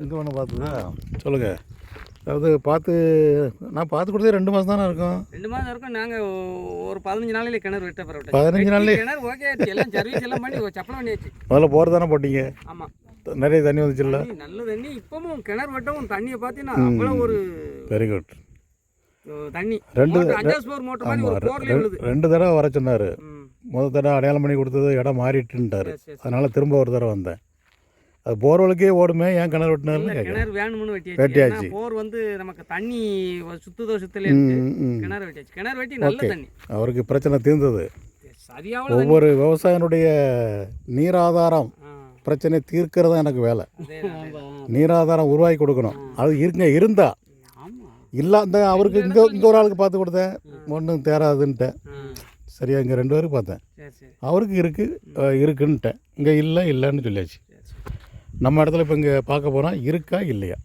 இங்கே ஒன்று பார்த்ததா சொல்லுங்கள் அதாவது பார்த்து நான் பார்த்து கொடுத்தே ரெண்டு மாதம் தானே இருக்கும்? ரெண்டு மாதம் இருக்கும். நாங்கள் ஒரு பதினஞ்சு நாளையில கிணறு வெட்ட பிறகு பதினஞ்சு நாள்லயே? கிணறு ஓகே ஆச்சு எல்லாம் சர்வீஸ் எல்லாம் பண்ணி சப்பளம் பண்ணியாச்சு. முதல்ல போர் தானே போட்டீங்க? ஆமாம் நிறைய தண்ணி வந்துச்சுல்ல? நல்ல தண்ணி. இப்பவும் கிணறு வெட்டவும் தண்ணியை பார்த்தீங்கன்னா அவ்வளோ ஒரு வெரி குட் தண்ணி. ரெண்டு- ரெண்டு தடவை வர சொன்னார். முதல் தடவை அடையாளம் பண்ணி கொடுத்தது இடம் மாறிட்டுன்ட்டார். அதனால் திரும்ப ஒரு தடவை வந்தேன். அது போர்வலுக்கே ஓடுமே ஏன் கிணறு இல்ல, வெட்டினார்னு கேட்குறேன் கிணறு வேணும்னு வெட்டியாச்சு. வெட்டியாச்சு. போர் வந்து நமக்கு தண்ணி சுத்துதோ சுத்தல. கிணறு வெட்டியாச்சு. கிணறு வெட்டி நல்ல தண்ணி. அவருக்கு பிரச்சனை தீர்ந்தது. ஒவ்வொரு விவசாயினுடைய நீராதாரம் பிரச்சனை தீர்க்கிறது தான் எனக்கு வேலை. நீராதாரம் உருவாக்கி கொடுக்கணும். அது இருக்குங்க இருந்தா. ஆமா. இல்லாத அவருக்கு இங்கே இங்கே ஒரு ஆளுக்கு பார்த்து கொடுத்தேன். ஒன்றும் தேராதுன்ட்டேன். சரியா இங்கே ரெண்டு பேருக்கு பார்த்தேன். அவருக்கு இருக்குது இருக்குன்ட்டேன். இங்கே இல்லை இல்லைன்னு சொல்லியாச்சு. நம்ம இடத்துல இப்போ இங்கே பார்க்க போனால் இருக்கா இல்லையா?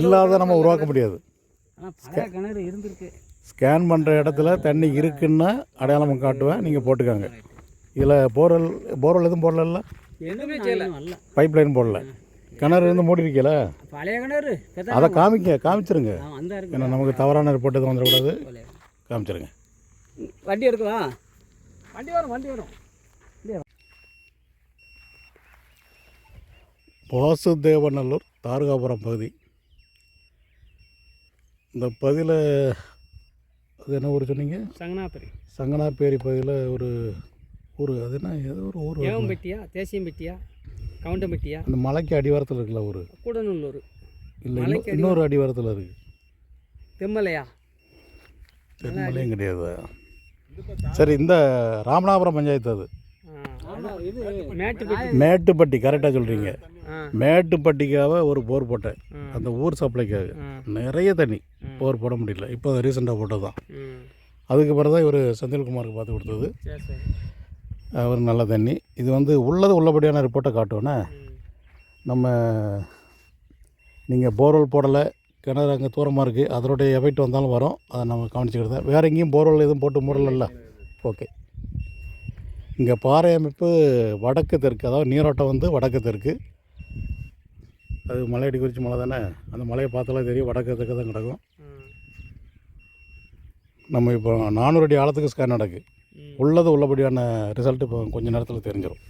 இல்லாத நம்ம உருவாக்க முடியாது. ஸ்கேன் பண்ணுற இடத்துல தண்ணி இருக்குன்னா அடையாளம் காட்டுவேன் நீங்கள் போட்டுக்கோங்க. இதில் போர்வெல் போர்வெல் எதுவும் போடல பைப் லைன் போடல. கிணறு இருந்து மூடி இருக்கல பழைய கிணறு அதை காமிக்க காமிச்சிருங்க. ஏன்னா நமக்கு தவறான ரிப்போர்ட் எதுவும் வந்துடக்கூடாது. காமிச்சிருங்க. வண்டி எடுக்கவா? வண்டி வரும் வண்டி வரும். வாசுதேவநல்லூர் தாரகாபுரம் பகுதி. இந்த பகுதியில் அது என்ன ஊர் சொன்னீங்க? சங்கனாபுரி. சங்கனார்பேரி பகுதியில் ஒரு ஊர். அது என்ன ஏதோ ஒரு ஊர் வருது. ஏவம்பட்டியா தேசியம்பட்டியா கவுண்டம்பட்டியா? அந்த மலைக்கு அடிவாரத்தில் இருக்குல்ல ஊர்? கூடநல்லூர். இல்லை இன்னொரு அடிவாரத்தில் இருக்குது தெம்மலையா? தென்மலையும் கிடையாது. சரி இந்த ராமநாதபுரம் பஞ்சாயத்து அது. மேட்டுப்பட்டி. மேட்டுப்பட்டி கரெக்டாக சொல்கிறீங்க மேட்டுப்பட்டிக்காக ஒரு போர் போட்டேன். அந்த ஊர் சப்ளைக்காக. நிறைய தண்ணி. போர் போட முடியல. இப்போ ரீசெண்டாக போட்டது தான் அதுக்கு பிறகு தான் இவர் செந்தில்குமாருக்கு பார்த்து கொடுத்தது. அவர் நல்ல தண்ணி. இது வந்து உள்ளது உள்ளபடியான ரிப்போர்ட்டை காட்டுவோன்னே நம்ம நீங்கள் போர்வெல் போடலை கிணறு அங்கே தூரமாக இருக்குது அதனுடைய எஃபெக்ட் வந்தாலும் வரும். அதை நம்ம கவனிச்சுக்கிட்டு வேறு எங்கேயும் போர்வெல் எதுவும் போட்டு மூடல ஓகே இங்கே பாறை அமைப்பு வடக்கு தெற்கு அதாவது நீரோட்டம் வந்து வடக்கு தெற்கு. அது மலையடி குறிச்சி மலை தானே? அந்த மலையை பார்த்தாலே தெரியும் வடக்கு தெற்கு தான் கிடக்கும். நம்ம இப்போ நானூறு அடி ஆழத்துக்கு ஸ்கேன் நடக்கு. உள்ளது உள்ளபடியான ரிசல்ட் இப்போ கொஞ்ச நேரத்தில் தெரிஞ்சிடும்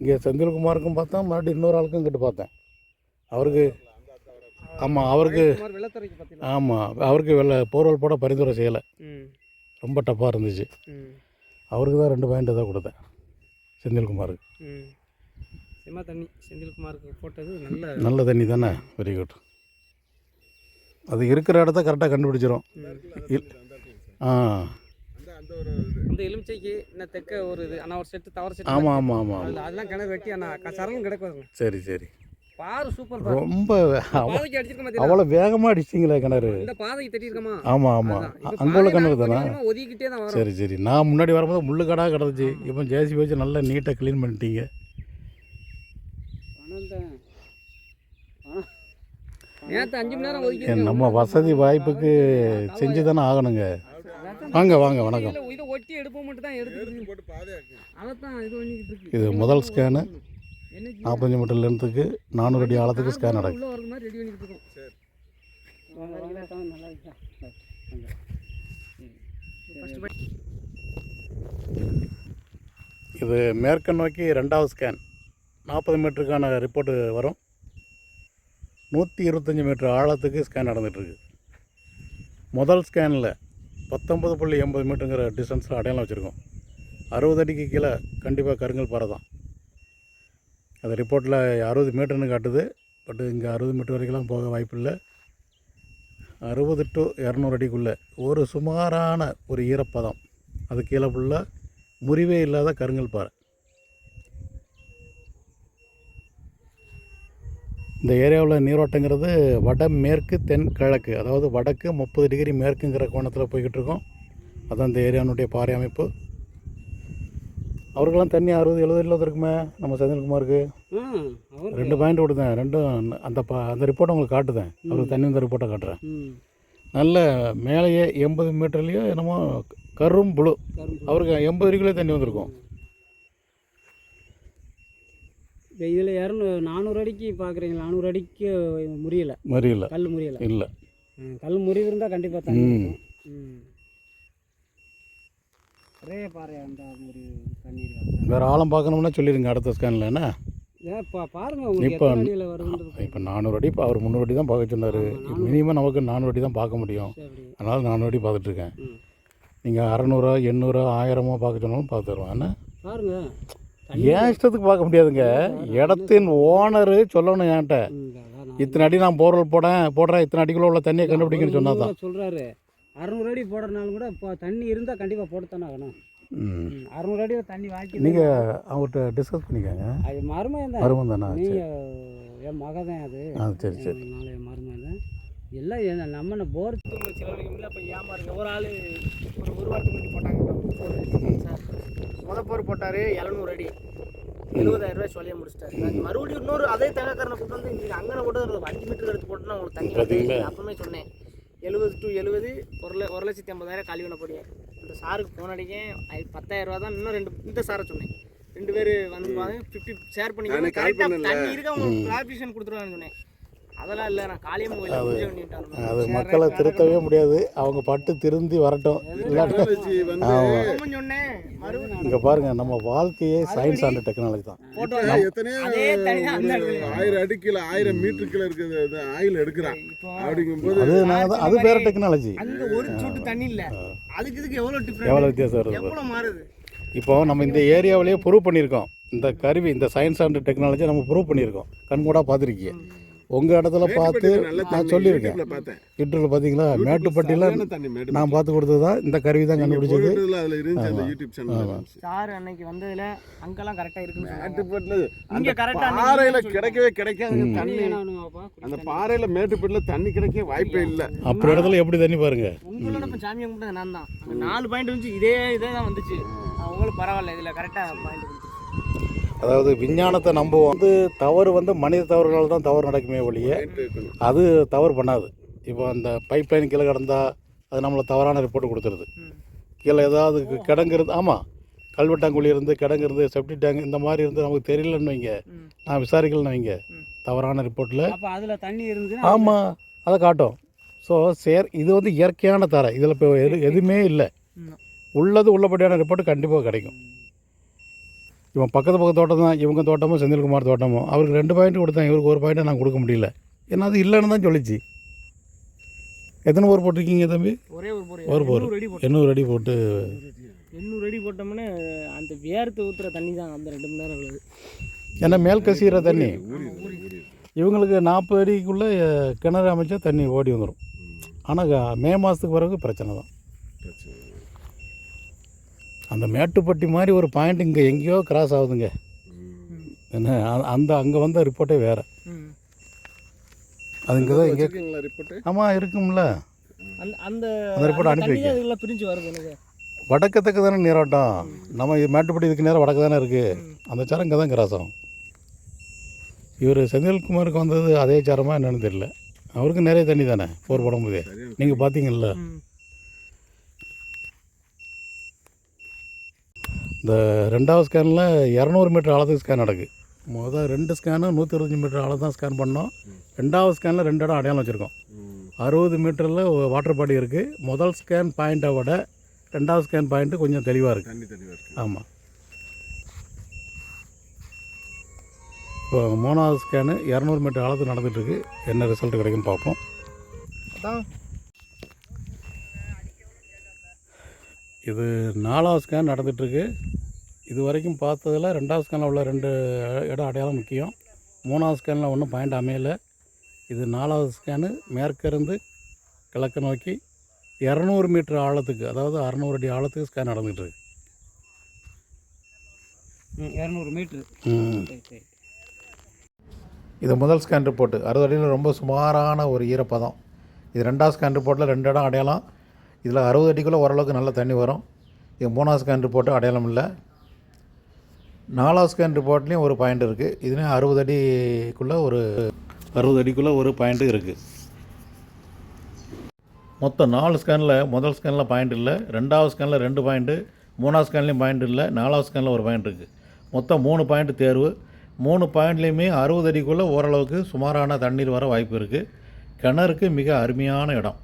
இங்கே செந்தில்குமாருக்கும் பார்த்தேன் மறுபடியும் இன்னொரு ஆளுக்கும் இங்கிட்டு பார்த்தேன். அவருக்கு ஆமாம் அவருக்கு ஆமாம் அவருக்கு வெள்ள போர்வல் போட பரிந்துரை செய்யலை. ரொம்ப டஃப்பாக இருந்துச்சு. அவருக்கு தான் ரெண்டு பாயிண்ட் தான் கொடுத்தேன். செந்தில்குமாருக்கு. செம்ம தண்ணி செந்தில்குமாருக்கு போட்டது நல்ல நல்ல தண்ணி தானே? வெரி குட் அது இருக்கிற இடத்த கரெக்டாக கண்டுபிடிச்சிரும். ஆ. அந்த எலுமிச்சைக்கு இன்னும் தெக்க ஒரு இது ஆனால் ஒரு செட்டு தவறு செட்டு ஆமாம் ஆமாம் ஆமாம் அதில் அதெல்லாம் கிணறு வெட்டி ஆனால் சரலும் கிடக்கு சரி சரி. ரொம்ப அவ்வளோ வேகமாக அடிச்சிங்களே கிணறு. ஆமாம் ஆமாம் அங்கே உள்ள கிணறு தானே ஒதுக்கிட்டே தான் வரும். சரி சரி. நான் முன்னாடி வரும்போது முள்ளுக்கடாக கிடந்துச்சு. இப்போ ஜேசிபி வச்சு நல்லா நீட்டாக க்ளீன் பண்ணிட்டீங்க. நம்ம வசதி வாய்ப்புக்கு செஞ்சு தானே ஆகணுங்க. வாங்க வாங்க வணக்கம். இதை முதல் ஸ்கேனு நாற்பத்தஞ்சு மீட்டர் லென்த்துக்கு நானூறு அடி ஆழத்துக்கு ஸ்கேன் நடக்கும் இது மேற்கு நோக்கி ரெண்டாவது ஸ்கேன் நாற்பது மீட்டருக்கான ரிப்போர்ட்டு வரும். நூற்றி இருபத்தஞ்சி மீட்டர் ஆழத்துக்கு ஸ்கேன் நடந்துகிட்ருக்கு முதல் ஸ்கேனில் பத்தொம்பது புள்ளி எண்பது மீட்டருங்கிற டிஸ்டன்ஸில் அடையாளம் வச்சுருக்கோம். அறுபது அடிக்கு கீழே கண்டிப்பாக கருங்கல் பாறை தான் அது ரிப்போர்ட்டில் அறுபது மீட்டர்னு காட்டுது. பட் இங்கே அறுபது மீட்டர் வரைக்கும்லாம் போக வாய்ப்பில்லை. அறுபது டு இரநூறு அடிக்குள்ளே ஒரு சுமாரான ஒரு ஈரப்பதம். அது கீழே ஃபுல்லாக முறிவே இல்லாத கருங்கல் பாறை. இந்த ஏரியாவில் நீரோட்டங்கிறது வடமேற்கு தென் கிழக்கு. அதாவது வடக்கு முப்பது டிகிரி மேற்குங்கிற கோணத்தில் போய்கிட்டு இருக்கோம். அதான் இந்த ஏரியானுடைய பாறை அமைப்பு. அவருக்கெல்லாம் தண்ணி அறுபது எழுபது இல்லை இருக்குமே. நம்ம செந்தில்குமாருக்கு ரெண்டு பாயிண்ட் கொடுத்தேன் ரெண்டும் அந்த பா அந்த ரிப்போர்ட்டை உங்களுக்கு காட்டுதேன். அவருக்கு தண்ணி வந்த ரிப்போர்ட்டை காட்டுறேன். நல்ல மேலேயே எண்பது மீட்டர்லேயோ என்னமோ கரும் புழு. அவருக்கு எண்பது வரைக்குள்ளே தண்ணி வந்திருக்கும். இதில் இரநூ நானூறு அடிக்கு பார்க்குறீங்களா நானூறு அடிக்கு முறியலை இல்லை கல் முறியலை இல்லை. கல் முறிவு இருந்தால் கண்டிப்பாக தண்ணி ம். ஒரே பாரு அந்த முறிவு தண்ணி இருக்காது வேறு ஆழம் பார்க்கணும்னா சொல்லிடுங்க அடுத்த ஸ்கேனில் என்ன? இப்போ பாருங்க உங்களுக்கு இப்போ- இப்போ நானூறு அடி இப்போ அவர் முந்நூறு அடி தான் பார்க்க சொன்னார். மினிமம் நமக்கு நானூறு அடி தான் பார்க்க முடியும். அதனால் நானூறு அடி பார்த்துட்ருக்கேன் நீங்கள் அறநூறுவா எண்ணூறு ஆயிரமோ பார்க்க சொன்னாலும் பார்த்து தருவேன். என்ன? பாருங்க. தண்ணி ஏன் இஷ்டத்துக்கு பார்க்க முடியாதுங்க? இடத்தின் ஓனரு சொல்லணும் என்கிட்ட. இத்தனை அடி நான் போர்வெல் போடேன் போடுறேன் இத்தனை அடிக்குள்ள உள்ள தண்ணியை கண்டுபிடிக்கணும்னு சொன்னா தான் சொல்கிறாரு அறநூறு அடி போடுறதுனால கூட இப்போ தண்ணி இருந்தால் கண்டிப்பாக போட்டுத்தானே ஆகணும். அறநூறு அடி தண்ணி வாக்கி நீங்கள் அவர்கிட்ட டிஸ்கஸ் பண்ணிக்கோங்க. அது மருமகன் தான். மருமம் தானே? நீ சரி. என் மக தான் அது. சரி சரி. நாளை மருமகன் தான். எல்லாம் என்ன நம்ம போர் செலவழிக்க முடியல அப்போ ஏமாறுங்க. ஒரு ஆள் ஒரு ஒரு வாரத்துக்கு முன்னாடி போட்டாங்க. சார். முத போர் போட்டார் எழுநூறு அடி. எழுபதாயிரம் ரூபாய் சொல்லிய முடிச்சிட்டாரு. மறுபடியும் இன்னொரு அதே தகக்காரனை கூட்டு வந்து இங்கே அங்கே கூட ஒரு அஞ்சு மீட்டர் எடுத்து போட்டுனா உங்களுக்கு தண்ணி? அப்பவுமே சொன்னேன். எழுபது டு எழுபது ஒரு ல ஒரு லட்சத்தி ஐம்பதாயிரம் காலி பண்ண போடிய இந்த சாருக்கு ஃபோன் அடிக்கேன். பத்தாயிரம் ரூபா தான். இன்னும் ரெண்டு இந்த சாரை சொன்னேன். ரெண்டு பேர் வந்து ஃபிஃப்டி ஷேர் பண்ணி கரெக்டாக தண்ணி இருக்க? உங்களுக்கு கிளாரிஃபிகேஷன் கொடுத்துருவான்னு சொன்னேன். அது மக்களை திருத்தவே முடியாது. அவங்க பட்டு திருந்தி வரட்டும். இல்லாட்டி ஆமாம் சொன்னேன். மறுபடியும் இங்கே பாருங்க நம்ம வாழ்க்கையே சயின்ஸ் அண்ட் டெக்னாலஜி தான். ஆயிரம் அடிக்கல ஆயிரம் மீட்டருக்குள்ள இருக்கிறது ஆயில் எடுக்கிறான். அப்படிங்கும்போது அது நான் தான் அது வேற டெக்னாலஜி அங்க ஒரு சொட்டு தண்ணி இல்ல. அதுக்கு இதுக்கு எவ்வளவு எவ்வளோ வித்தியாசம் வருது இப்போ நம்ம இந்த ஏரியாவிலேயே ப்ரூவ் பண்ணியிருக்கோம். இந்த கருவி இந்த சயின்ஸ் அண்ட் டெக்னாலஜி நம்ம ப்ரூவ் பண்ணியிருக்கோம். கண்கூடாக பார்த்துருக்கீங்க உங்கள் இடத்துல பார்த்து நல்ல நான் சொல்லியிருக்கேன். யூடியூப்ல பார்த்தீங்களா? மேட்டுப்பட்டியில் சரியான தண்ணி மேட்டு நான் பார்த்து கொடுத்தது? தான் இந்த கருவி தான் கண்டுபிடிச்சது. போட்டதுல அதுல இருந்துச்சு அந்த யூடியூப் சேனல் சார் அன்னைக்கு வந்ததுல அங்கெல்லாம் கரெக்டா இருக்குன்னு சொன்னாங்க. மேட்டுப்பட்டுல அந்த இங்க correct ஆ பாறையில கிடைக்கவே கிடைக்காதுங்க ம். தண்ணி. அந்த பாறையில மேட்டுப்பட்டுல தண்ணி கிடைக்க வாய்ப்பே இல்ல. அப்புறம் இடத்துல எப்படி தண்ணி பாருங்க? உங்களோட இப்ப சாமி கும்பிட்டது நான் தான் நாலு பாயிண்ட் வந்துச்சு இதே இதே தான் வந்துச்சு உங்களுக்கு பரவாயில்ல இதுல கரெக்டா பாயிண்ட் அதாவது விஞ்ஞானத்தை நம்புவோம் வந்து தவறு வந்து மனித தவறுனால தான் தவறு நடக்குமே ஒழிய அது தவறு பண்ணாது இப்போ அந்த பைப் லைன் கீழே கிடந்தா அது நம்மளை தவறான ரிப்போர்ட் கொடுத்துருது. கீழே ஏதாவது கிடங்கு இருந்து ஆமாம் கல்வெட்டாங்குழி இருந்து கிடங்கு இருந்து செப்டி டேங்க் இந்த மாதிரி இருந்து நமக்கு தெரியலன்னு வைங்க. நான் விசாரிக்கலன்னு வைங்க. தவறான ரிப்போர்ட்டில் அதில் தண்ணி இருந்துச்சுன்னா ஆமாம் அதை காட்டும் ஸோ சேர் இது வந்து இயற்கையான தரை இதில் இப்போ எது எதுவுமே இல்லை. உள்ளது உள்ளபடியான ரிப்போர்ட் கண்டிப்பாக கிடைக்கும் இவன் பக்கத்து பக்கத்து தோட்டம் தான் இவங்க தோட்டமும் செந்தில்குமார் தோட்டமும் அவருக்கு ரெண்டு பாயிண்ட் கொடுத்தேன் இவருக்கு ஒரு பாயிண்ட்டை நான் கொடுக்க முடியல. ஏன்னா அது இல்லைன்னு தான் சொல்லிச்சு. எத்தனை போர் போட்டிருக்கீங்க தம்பி? ஒரே ஒரு போர். எண்ணூறு அடி போட்டு. எண்ணூறு அடி போட்டோம்னா அந்த வேர்த்து ஊத்துற தண்ணி தான் அந்த ரெண்டு மணி நேரம் ஏன்னா மேல் கசிகிற தண்ணி. இவங்களுக்கு நாற்பது அடிக்குள்ளே கிணறு அமைச்சா தண்ணி ஓடி வந்துடும் ஆனால் மே மாதத்துக்கு பிறகு பிரச்சனை தான். அந்த மேட்டுப்பட்டி மாதிரி ஒரு பாயிண்ட் இங்கே எங்கேயோ கிராஸ் ஆகுதுங்க. என்ன? அந்த அங்கே வந்த ரிப்போர்ட்டே வேறு. அது இங்கே தான் ரிப்போர்ட் ஆமாம் இருக்கும்ல. அந்த அந்த அனுப்பி வைக்க. பிரிஞ்சு வருது எனக்கு. வடக்கத்துக்கு தானே நீரோட்டம். நம்ம இது மேட்டுப்பட்டி இதுக்கு நேரம் வடக்கு தானே இருக்குது அந்த சாரம் இங்கே தான் கிராஸ் ஆகும். இவர் செந்தில்குமாருக்கு வந்தது அதே சாரமா என்னன்னு தெரியல. அவருக்கு நிறைய தண்ணி தானே போர் போடும்போதே. நீங்கள் பார்த்தீங்கல்ல. இந்த ரெண்டாவது ஸ்கேனில் இரநூறு மீட்டர் ஆழத்துக்கு ஸ்கேன் நடக்கு முதல் ரெண்டு ஸ்கேனும் நூற்றி இருபத்தஞ்சி மீட்டர் ஆழம் தான் ஸ்கேன் பண்ணோம். ரெண்டாவது ஸ்கேனில் ரெண்டு இடம் அடையாளம் வச்சுருக்கோம். அறுபது மீட்டரில் வாட்டர் பாடி இருக்குது முதல் ஸ்கேன் பாயிண்ட்டை விட ரெண்டாவது ஸ்கேன் பாயிண்ட்டு கொஞ்சம் தெளிவாக இருக்குது தண்ணி தெளிவா இருக்கு. ஆமாம் இப்போ மூணாவது ஸ்கேனு இரநூறு மீட்டர் ஆழத்துக்கு நடந்துகிட்ருக்கு என்ன ரிசல்ட் கிடைக்குன்னு பார்ப்போம். இது நாலாவது ஸ்கேன் நடந்துகிட்ருக்கு இது வரைக்கும் பார்த்ததில் ரெண்டாவது ஸ்கேனில் உள்ள ரெண்டு இடம் அடையாளம் முக்கியம். மூணாவது ஸ்கேனில் ஒன்றும் பாயிண்ட் அமையலை. இது நாலாவது ஸ்கேனு மேற்கிருந்து கிழக்கு நோக்கி இரநூறு மீட்டர் ஆழத்துக்கு அதாவது அறநூறு அடி ஆழத்துக்கு ஸ்கேன் ம், இரநூறு மீட்ரு இது முதல் ஸ்கேன் ரிப்போர்ட்டு அறுபது அடியில் ரொம்ப சுமாரான ஒரு ஈரப்பதம். இது ரெண்டாவது ஸ்கேன் ரிப்போர்ட்டில் ரெண்டு இடம் அடையாளம். இதில் அறுபது அடிக்குள்ளே ஓரளவுக்கு நல்ல தண்ணி வரும். இது மூணாவது ஸ்கேன் ரிப்போர்ட்டு அடையாளம் இல்லை. நாலாவது ஸ்கேன் ரிப்போர்ட்லேயும் ஒரு பாயிண்ட் இருக்குது இதுலேயும் அறுபது அடிக்குள்ளே ஒரு அறுபது அடிக்குள்ளே ஒரு பாயிண்ட்டு இருக்குது மொத்தம் நாலு ஸ்கேனில் முதல் ஸ்கேனில் பாயிண்ட் இல்லை ரெண்டாவது ஸ்கேனில் ரெண்டு பாயிண்ட்டு மூணாவது ஸ்கேன்லேயும் பாயிண்ட் இல்லை நாலாவது ஸ்கேனில் ஒரு பாயிண்ட் இருக்குது மொத்தம் மூணு பாயிண்ட் தேர்வு. மூணு பாயிண்ட்லேயுமே அறுபது அடிக்குள்ளே ஓரளவுக்கு சுமாரான தண்ணீர் வர வாய்ப்பு இருக்குது கிணறுக்கு மிக அருமையான இடம்.